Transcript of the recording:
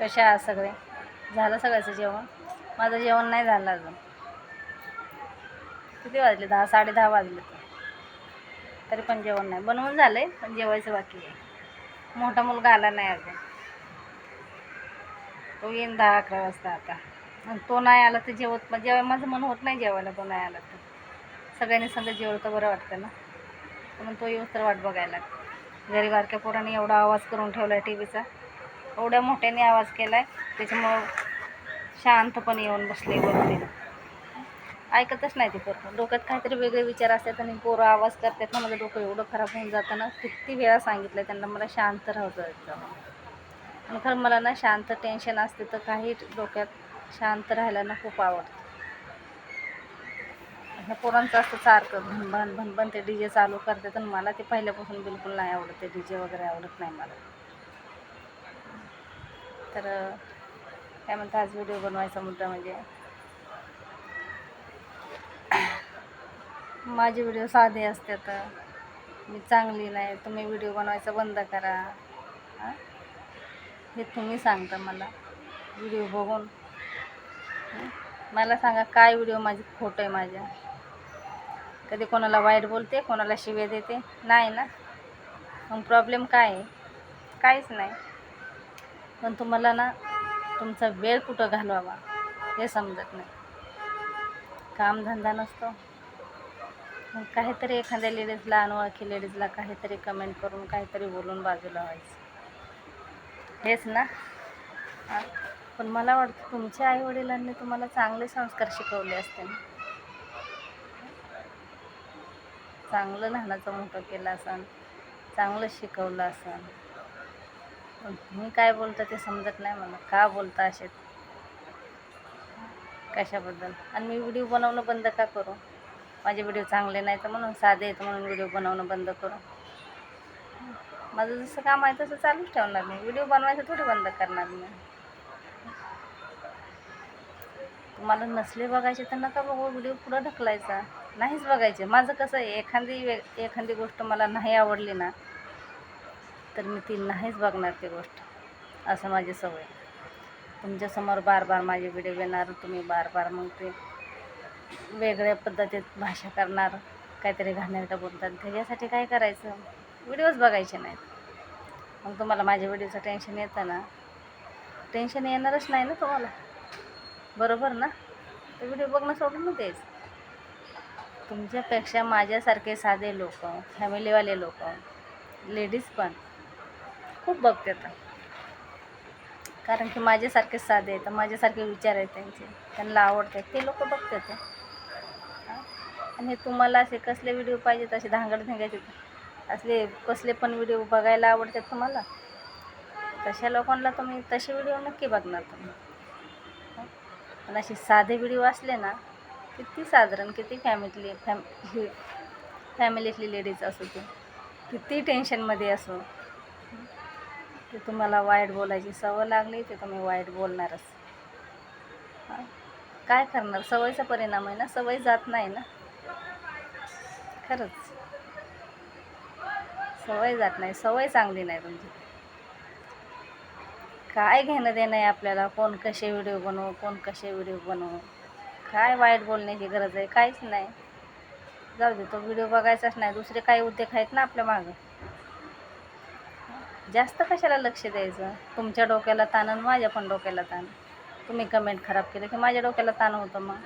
कशा आहात सगळे? झालं सगळ्याचं जेवण? माझं जेवण नाही झालं अजून. किती वाजले? दहा साडे दहा वाजले. तरी पण जेवण नाही. बनवून झालं आहे पण जेवायचं बाकी आहे. मोठा मुलगा आला नाही अजून. तो येईन दहा अकरा वाजता आता. आणि तो नाही आला तर जेवत मग माझं मन होत नाही जेवायला तो नाही आला तर. सगळ्यांनी सगळं जेवलं तर बरं वाटतं ना. म्हणून तो येऊस तर वाट बघायला घरी बारक्या पोराने एवढा आवाज करून ठेवला आहे टी व्हीचा एवढ्या मोठ्याने आवाज केला आहे त्याच्यामुळं शांतपणे येऊन बसले वगैरे ऐकतच नाही ते पोरं. डोक्यात काहीतरी वेगळे विचार असतात आणि पोरं आवाज करतात ना माझं डोकं एवढं खराब होऊन जातं ना किती वेळा सांगितलं त्यांना मला शांत राहायचं आणि खरं मला ना शांत टेन्शन असते तर काही डोक्यात शांत राहायला ना खूप आवडतं. ह्या पोरांचं असतं सारखं भनभन भनभन ते डी जे चालू करतात आणि मला ते पहिल्यापासून बिलकुल नाही आवडत ते डी जे वगैरे आवडत नाही मला. तर काय म्हणतात आज व्हिडिओ बनवायचा मुद्दा म्हणजे? माझे व्हिडिओ साधे असतात. मी चांगली नाही तुम्ही व्हिडिओ बनवायचा बंद करा. हे तुम्ही सांगता मला व्हिडिओ बघून. मला सांगा काय व्हिडिओ माझी खोटं आहे माझ्या? कधी कोणाला वाईट बोलते कोणाला शिव्या देते? नाही ना? मग प्रॉब्लेम काय आहे? काहीच नाही. पण तुम्हाला ना तुमचा वेळ कुठं घालवावा हे समजत नाही. कामधंदा नसतो. मग काहीतरी एखाद्या लेडीजला अनोळखी लेडीजला काहीतरी कमेंट करून काहीतरी बोलून बाजूला व्हायचं. हेच ना. पण मला वाटतं तुमच्या आईवडिलांनी तुम्हाला चांगले संस्कार शिकवले असते ना. चांगलं लहानाचं मोठं केलं असन चांगलं शिकवलं असन. पण तुम्ही काय बोलता ते समजत नाही मला. का बोलता असे कशाबद्दल? आणि मी व्हिडिओ बनवणं बंद का करू? माझे व्हिडिओ चांगले नाही तर म्हणून साधे आहेत म्हणून व्हिडिओ बनवणं बंद करू. माझं जसं काम आहे तसं चालूच ठेवणार मी. व्हिडिओ बनवायचं थोडी बंद करणार मी. तुम्हाला नसले बघायचे तर नका बघू. व्हिडिओ पुढं ढकलायचा. नाहीच बघायचे. माझं कसं आहे एखादी वे एखादी गोष्ट मला नाही आवडली ना तर मी ती नाहीच बघणार ती गोष्ट. असं माझी सवय. तुमच्यासमोर बार बार माझे व्हिडिओ येणार तुम्ही बार बार मग ते वेगळ्या पद्धतीत भाषा करणार काहीतरी घाणेरडं बोलतात. त्याच्यासाठी काय करायचं? व्हिडिओज बघायचे नाहीत. मग तुम्हाला माझ्या व्हिडिओचं टेन्शन येतं ना? टेन्शन येणारच नाही ना तुम्हाला? बरोबर ना? ते व्हिडिओ बघणं सोडून नाही तुमच्यापेक्षा माझ्यासारखे साधे लोक फॅमिलीवाले लोक लेडीज पण खूप बघतात कारण की माझ्यासारखे साधे आहेत माझ्यासारखे विचार आहेत त्यांचे. त्यांना आवडतात ते लोक बघतात आणि तुम्हाला असे कसले व्हिडिओ पाहिजेत असे धांगड धिंगायचे? असले कसले पण व्हिडिओ बघायला आवडतात तुम्हाला? तशा लोकांना तुम्ही तसे व्हिडिओ नक्की बघणार तुम्ही. पण असे साधे व्हिडिओ असले ना किती साधारण किती फॅमिली फॅम हे फॅमिलीतली लेडीज असो ते किती टेन्शनमध्ये असो. की तुम्हाला वाईट बोलायची सवय लागली ते तुम्ही वाईट बोलणारच. काय करणार? सवयीचा परिणाम आहे ना? सवय जात नाही ना? खरंच. सवय जात नाही. सवय चांगली नाही तुमची. काय घेणं देणं आहे आपल्याला? कोण कसे व्हिडिओ बनवू कोण कसे व्हिडिओ बनवू? काय वाईट बोलण्याची गरज आहे? काहीच नाही. जाऊ दे तो व्हिडिओ बघायचाच नाही. दुसरे काही उद्योग आहेत ना आपल्या मागं? जास्त कशाला लक्ष द्यायचं? तुमच्या डोक्याला ताण आणि माझ्या पण डोक्याला ताण. तुम्ही कमेंट खराब केलं की माझ्या डोक्याला ताण होतं मग.